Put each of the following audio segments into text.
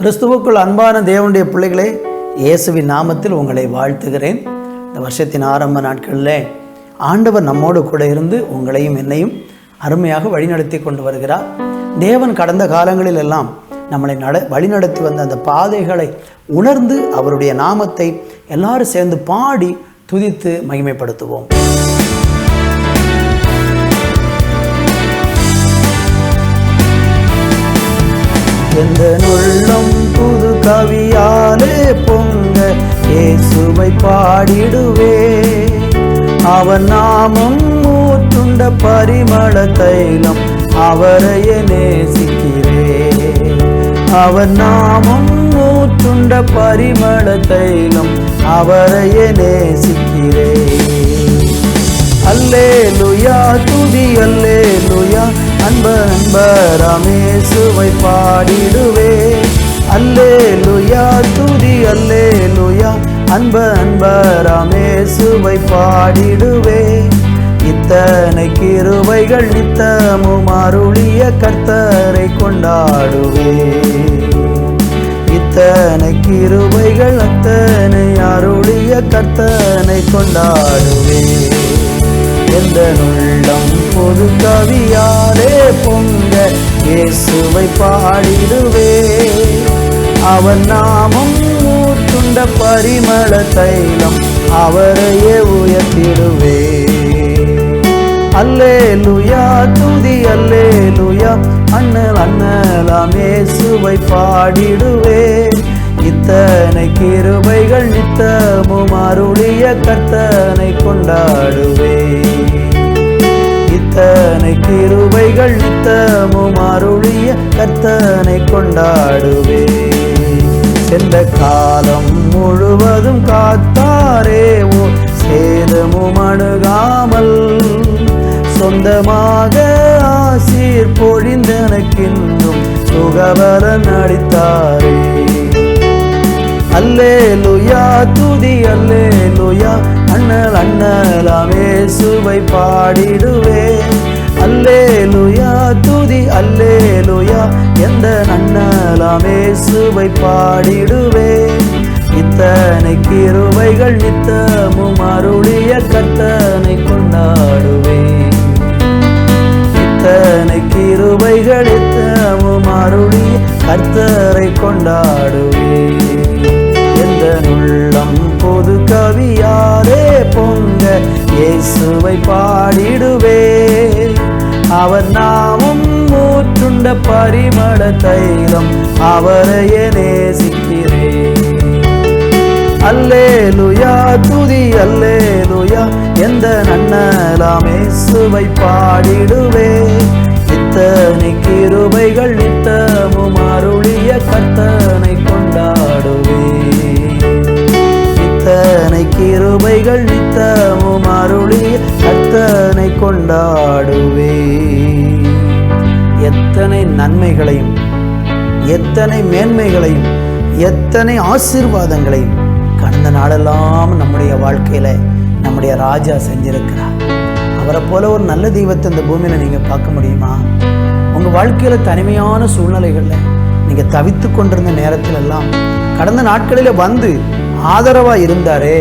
கிறிஸ்துவுக்குள் அன்பான தேவனுடைய பிள்ளைகளே இயேசுவின் நாமத்தில் உங்களை வாழ்த்துகிறேன். இந்த வருஷத்தின் ஆரம்ப நாட்களில் ஆண்டவர் நம்மோடு கூட இருந்து உங்களையும் என்னையும் அருமையாக வழிநடத்தி கொண்டு வருகிறார். தேவன் கடந்த காலங்களில் எல்லாம் நம்மளை நட வழிநடத்தி வந்த அந்த பாதைகளை உணர்ந்து அவருடைய நாமத்தை எல்லாரும் சேர்ந்து பாடி துதித்து மகிமைப்படுத்துவோம். எந்த உள்ளம் புது கவியாலே பொங்க இயேசுவை பாடிடுவே. அவர் நாமம் ஊற்றுண்ட பரிமள தைலம் அவரையே நேசிக்கிறே. அவர் நாமம் ஊற்றுண்ட பரிமள தைலம் அவரையே நேசிக்கிறே. அல்லே லுயா துதி அல்லே லுயா அன்ப அன்ப ரமேசுவை பாடிடுவே. அல்லே லுயா துதி அல்லே லுயா அன்ப அன்ப ரமேசுவை பாடிடுவே. இத்தனை கிருவைகள் நித்தமும் அருளிய கர்த்தரை கொண்டாடுவே. இத்தனை கிருவைகள் அத்தனை அருளிய கர்த்தனை கொண்டாடுவே. எந்த உள்ளம் பொது கவியாலே பொங்க இயேசுவை பாடிடுவே. அவன் நாமம் மூத்துண்ட பரிமள தைலம் அவரையே உயர்த்திடுவே. அல்லே லுயா துதி அல்லே லுயா அண்ணல் அண்ணலாம் இயேசுவை பாடிடுவே. இத்தனை கிருபைகள் நித்தமும் அருளிய கத்தனை கொண்டாடுவே. கர்த்தனை கிருபைகள் நித்தமும் அருளிய கர்த்தனை கொண்டாடுவே. சென்ற காலம் முழுவதும் காத்தாரே ஓ சேதமும் அணுகாமல் சொந்தமாக ஆசீர் பொழிந்தனக்கின்றும் அடித்தாரே அல்லே லுயா துதி அல்லே லுயா அண்ணல் அண்ணலாமே சுவை பாடிடுவே. சுவை பாடிடுவே இத்தனை கிருவைகள் நித்தமும் அருளிய கத்தனை கொண்டாடுவே இத்தனை கிருபைகள் நித்தமும் அருளிய கர்த்தரை கொண்டாடுவே எந்த உள்ளம் பொது கவியாரே பொங்க இயேசுவை பாடிடுவே அவர் நான் ஊற்றுண்ட பரிமள தைலம் அவரையே நேசிக்கிறேன். அல்லேலுயா துதி அல்லே லுயா எந்த நன்னலாமே சுவை பாடிடுவே இத்தனை கிருபைகள் நித்தமும் அருளிய கர்த்தனை கொண்டாடுவே இத்தனை கிருபைகள் நித்தமும் அருளிய கர்த்தனை நன்மைகளையும் எத்தனை மேன்மைகளையும் எத்தனை ஆசீர்வாதங்களையும் கடந்த நாளெல்லாம் நம்முடைய வாழ்க்கையில் நம்முடைய ராஜா செஞ்சிருக்கிறார். அவரை போல ஒரு நல்ல தெய்வத்தை இந்த பூமியில் நீங்கள் பார்க்க முடியுமா? உங்கள் வாழ்க்கையில் தனிமையான சூழ்நிலைகளில் நீங்கள் தவித்து கொண்டிருந்த நேரத்தில் எல்லாம் கடந்த நாட்களில் வந்து ஆதரவாக இருந்தாரே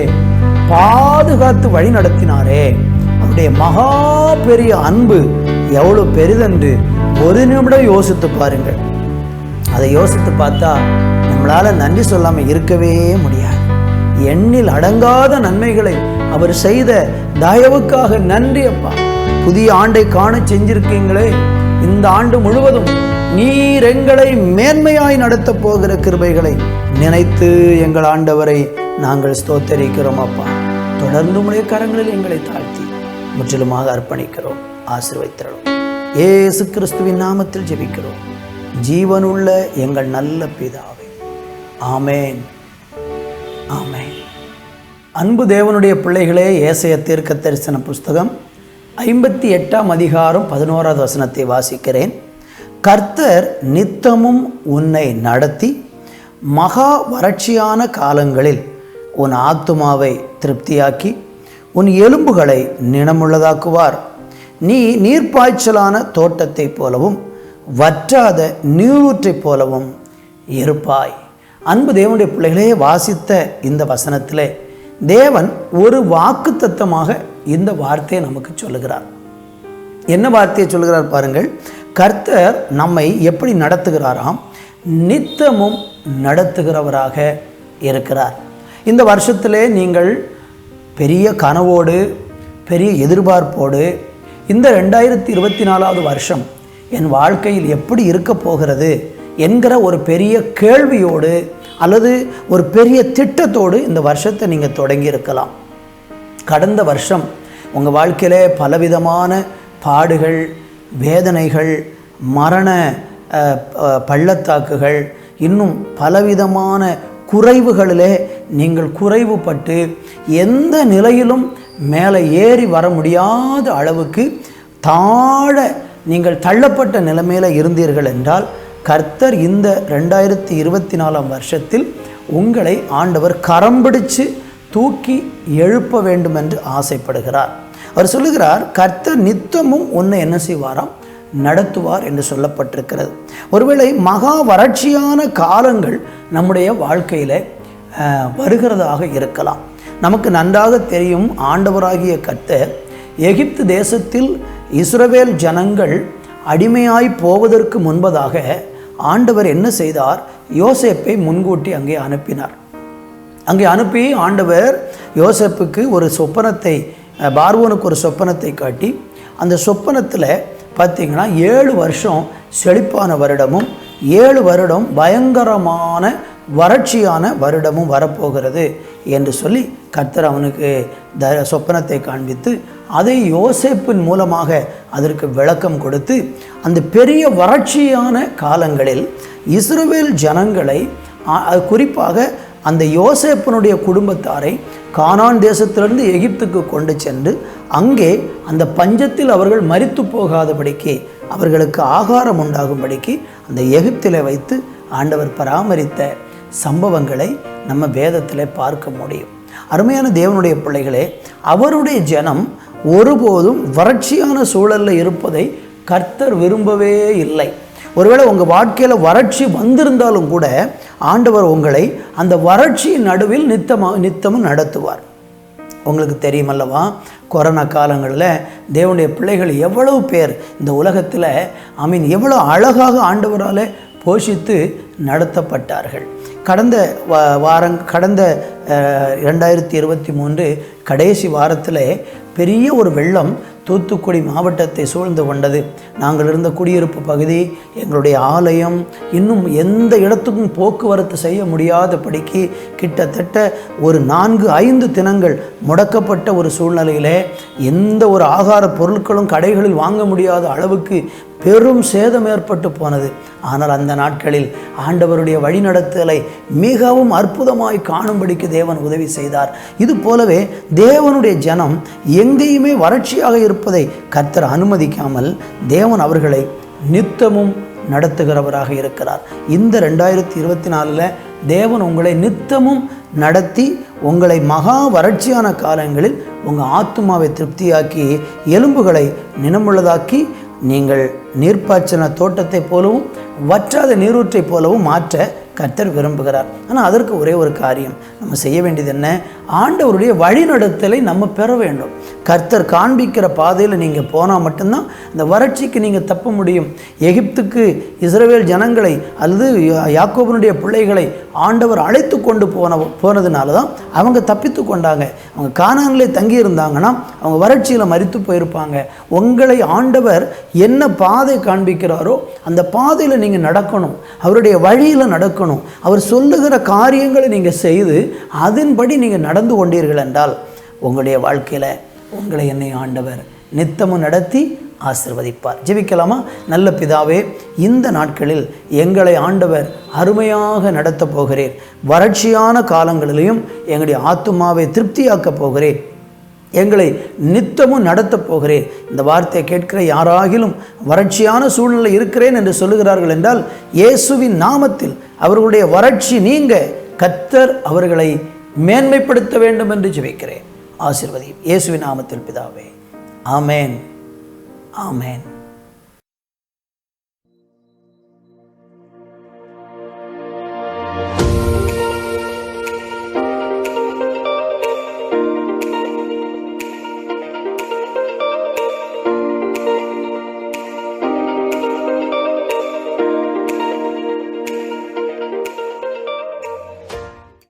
பாதுகாத்து வழி நடத்தினாரே. அவருடைய மகா பெரிய அன்பு எவ்வளோ பெரிதென்று ஒரு நிமிடம் யோசித்து பாருங்கள். அதை யோசித்து பார்த்தா நம்மளால் நன்றி சொல்லாமல் இருக்கவே முடியாது. எண்ணில் அடங்காத நன்மைகளை அவர் செய்த தயவுக்காக நன்றி அப்பா. புதிய ஆண்டை காண செஞ்சிருக்கீங்களே. இந்த ஆண்டு முழுவதும் நீர் எங்களை மேன்மையாய் நடத்த போகிற கிருபைகளை நினைத்து எங்கள் ஆண்டவரை நாங்கள் ஸ்தோத்தரிக்கிறோம் அப்பா. தொடர்ந்து உடைய கரங்களில் எங்களை தாழ்த்தி முற்றிலுமாக அர்ப்பணிக்கிறோம் ஆசீர்வைத்திரணும் ஏசு கிறிஸ்துவின் நாமத்தில் ஜெபிக்கிறோம். ஜீவனுள்ள எங்கள் நல்ல பிதாவே. ஆமேன். ஆமேன். அன்பு தேவனுடைய பிள்ளைகளே ஏசைய தீர்க்க தரிசன புஸ்தகம் ஐம்பத்தி எட்டாம் அதிகாரம் பதினோராவது வசனத்தை வாசிக்கிறேன். கர்த்தர் நித்தமும் உன்னை நடத்தி மகா வறட்சியான காலங்களில் உன் ஆத்துமாவை திருப்தியாக்கி உன் எலும்புகளை நினமுள்ளதாக்குவார் நீ நீர்ப்பாய்ச்சலான தோட்டத்தைப் போலவும் வற்றாத நீரூற்றைப் போலவும் இருப்பாய். அன்பு தேவனுடைய பிள்ளைகளே வாசித்த இந்த வசனத்தில் தேவன் ஒரு வாக்கு இந்த வார்த்தையை நமக்கு சொல்லுகிறார். என்ன வார்த்தையை சொல்லுகிறார் பாருங்கள். கர்த்தர் நம்மை எப்படி நடத்துகிறாராம் நித்தமும் நடத்துகிறவராக இருக்கிறார். இந்த வருஷத்திலே நீங்கள் பெரிய கனவோடு பெரிய எதிர்பார்ப்போடு இந்த ரெண்டாயிரத்தி இருபத்தி நாலாவது வருஷம் என் வாழ்க்கையில் எப்படி இருக்க போகிறது என்கிற ஒரு பெரிய கேள்வியோடு அல்லது ஒரு பெரிய திட்டத்தோடு இந்த வருஷத்தை நீங்கள் தொடங்கி இருக்கலாம் கடந்த வருஷம் உங்கள் வாழ்க்கையிலே பலவிதமான பாடுகள் வேதனைகள் மரண பள்ளத்தாக்குகள் இன்னும் பலவிதமான குறைவுகளிலே நீங்கள் குறைவுபட்டு எந்த நிலையிலும் மேலே ஏறி வர முடியாத அளவுக்கு தாழ நீங்கள் தள்ளப்பட்ட நிலைமையில் இருந்தீர்கள் என்றால் கர்த்தர் இந்த ரெண்டாயிரத்தி இருபத்தி நாலாம் வருஷத்தில் உங்களை ஆண்டவர் கரம் பிடிச்சு தூக்கி எழுப்ப வேண்டும் என்று ஆசைப்படுகிறார். அவர் சொல்லுகிறார் கர்த்தர் நித்தமும் உன்னை என்ன செய்வாராம்? நடத்துவார் என்று சொல்லப்பட்டிருக்கிறது. ஒருவேளை மகா வறட்சியான காலங்கள் நம்முடைய வாழ்க்கையில் வருகிறதாக இருக்கலாம். நமக்கு நன்றாக தெரியும் ஆண்டவராகிய கர்த்தர் எகிப்து தேசத்தில் இஸ்ரவேல் ஜனங்கள் அடிமையாய் போவதற்கு முன்பதாக ஆண்டவர் என்ன செய்தார்? யோசேப்பை முன்கூட்டி அங்கே அனுப்பினார். அங்கே அனுப்பி ஆண்டவர் யோசேப்புக்கு ஒரு சொப்பனத்தை அஹ், பார்வோனுக்கு ஒரு சொப்பனத்தை காட்டி அந்த சொப்பனத்தில் பார்த்திங்கன்னா ஏழு வருஷம் செழிப்பான வருடமும் ஏழு வருடம் பயங்கரமான வறட்சியான வருடமும் வரப்போகிறது என்று சொல்லி கர்த்தர் அவனுக்கு த சொப்பனத்தை காண்பித்து அதை யோசேப்பின் மூலமாக அதற்கு விளக்கம் கொடுத்து அந்த பெரிய வறட்சியான காலங்களில் இஸ்ரோவேல் ஜனங்களை குறிப்பாக அந்த யோசேப்பனுடைய குடும்பத்தாரை கானான் தேசத்திலிருந்து எகிப்துக்கு கொண்டு சென்று அங்கே அந்த பஞ்சத்தில் அவர்கள் மறித்து போகாதபடிக்கு அவர்களுக்கு ஆகாரம் உண்டாகும்படிக்கு அந்த எகிப்தில் வைத்து ஆண்டவர் பராமரித்த சம்பவங்களை நம்ம வேதத்தில் பார்க்க முடியும். அருமையான தேவனுடைய பிள்ளைகளே அவருடைய ஜனம் ஒருபோதும் வறட்சியான சூழலில் இருப்பதை கர்த்தர் விரும்பவே இல்லை. ஒருவேளை உங்கள் வாழ்க்கையில் வறட்சி வந்திருந்தாலும் கூட ஆண்டவர் உங்களை அந்த வறட்சியின் நடுவில் நித்தமாக நித்தமும் நடத்துவார். உங்களுக்கு தெரியுமல்லவா? கொரோனா காலங்களில் தேவனுடைய பிள்ளைகள் எவ்வளவு பேர் இந்த உலகத்தில் ஐ மீன் எவ்வளோ அழகாக ஆண்டவரால் போஷித்து நடத்தப்பட்டார்கள். கடந்த வாரம் வாரங் கடந்த ரெண்டாயிரத்தி இருபத்தி மூன்று கடைசி வாரத்தில் பெரிய ஒரு வெள்ளம் தூத்துக்குடி மாவட்டத்தை சூழ்ந்து கொண்டது. நாங்கள் இருந்த குடியிருப்பு பகுதி எங்களுடைய ஆலயம் இன்னும் எந்த இடத்துக்கும் போக்குவரத்து செய்ய முடியாதபடிக்கு கிட்டத்தட்ட ஒரு நான்கு ஐந்து தினங்கள் முடக்கப்பட்ட ஒரு சூழ்நிலையில் எந்த ஒரு ஆகார பொருட்களும் கடைகளில் வாங்க முடியாத அளவுக்கு பெரும் சேதம் ஏற்பட்டு போனது. ஆனால் அந்த நாட்களில் ஆண்டவருடைய வழிநடத்தலை மிகவும் அற்புதமாய் காணும்படிக்கு தேவன் உதவி செய்தார். இது போலவே தேவனுடைய ஜனம் எங்கேயுமே வறட்சியாக இருப்பதை கர்த்தர் அனுமதிக்காமல் தேவன் அவர்களை நித்தமும் நடத்துகிறவராக இருக்கிறார். இந்த ரெண்டாயிரத்தி இருபத்தி நாலில் தேவன் உங்களை நித்தமும் நடத்தி உங்களை மகா வறட்சியான காலங்களில் உங்கள் ஆத்மாவை திருப்தியாக்கி எலும்புகளை நினமுள்ளதாக்கி நீங்கள் நீர்ப்பாய்ச்சன தோட்டத்தை போலவும் வற்றாத நீரூற்றைப் போலவும் மாற்ற கர்த்தர் விரும்புகிறார். ஆனால் அதற்கு ஒரே ஒரு காரியம். நம்ம செய்ய வேண்டியது என்ன? ஆண்டவருடைய வழிநடத்தலை நம்ம பெற வேண்டும். கர்த்தர் காண்பிக்கிற பாதையில் நீங்கள் போனால் மட்டும்தான் இந்த வறட்சிக்கு நீங்கள் தப்ப முடியும். எகிப்துக்கு இஸ்ரவேல் ஜனங்களை அல்லது யா- யாக்கோபனுடைய பிள்ளைகளை ஆண்டவர் அழைத்து கொண்டு போன போனதுனால தான் அவங்க தப்பித்து கொண்டாங்க. அவங்க கானானிலே தங்கி இருந்தாங்கன்னா அவங்க வறட்சியில் மறித்து போயிருப்பாங்க. உங்களை ஆண்டவர் என்ன பாதை காண்பிக்கிறாரோ அந்த பாதையில் நீங்கள் நடக்கணும். அவருடைய வழியில் நடக்கணும். அவர் சொல்லுகிற காரியங்களை நீங்கள் செய்து அதன்படி நீங்கள் நட நடந்து கொண்டீர்கள் என்றால் உங்களுடைய வாழ்க்கையில் உங்களை என்னை ஆண்டவர் நித்தமும் நடத்தி ஆசிர்வதிப்பார். ஜெபிக்கலாமா? நல்ல பிதாவே இந்த நாட்களில் எங்களை ஆண்டவர் அருமையாக நடத்தப் போகிறேன் வறட்சியான காலங்களிலையும் எங்களுடைய ஆத்துமாவை திருப்தியாக்கப் போகிறேன் எங்களை நித்தமும் நடத்தப் போகிறேன் இந்த வார்த்தையை கேட்கிற யாராகிலும் வறட்சியான சூழ்நிலை இருக்கிறேன் என்று சொல்லுகிறார்கள் என்றால் இயேசுவின் நாமத்தில் அவர்களுடைய வறட்சி நீங்க கத்தர் அவர்களை மேன்மைப்படுத்த வேண்டும் என்று ஜெபிக்கிறேன். ஆசிர்வதி இயேசுவின் நாமத்தில் பிதாவே. ஆமேன். ஆமேன்.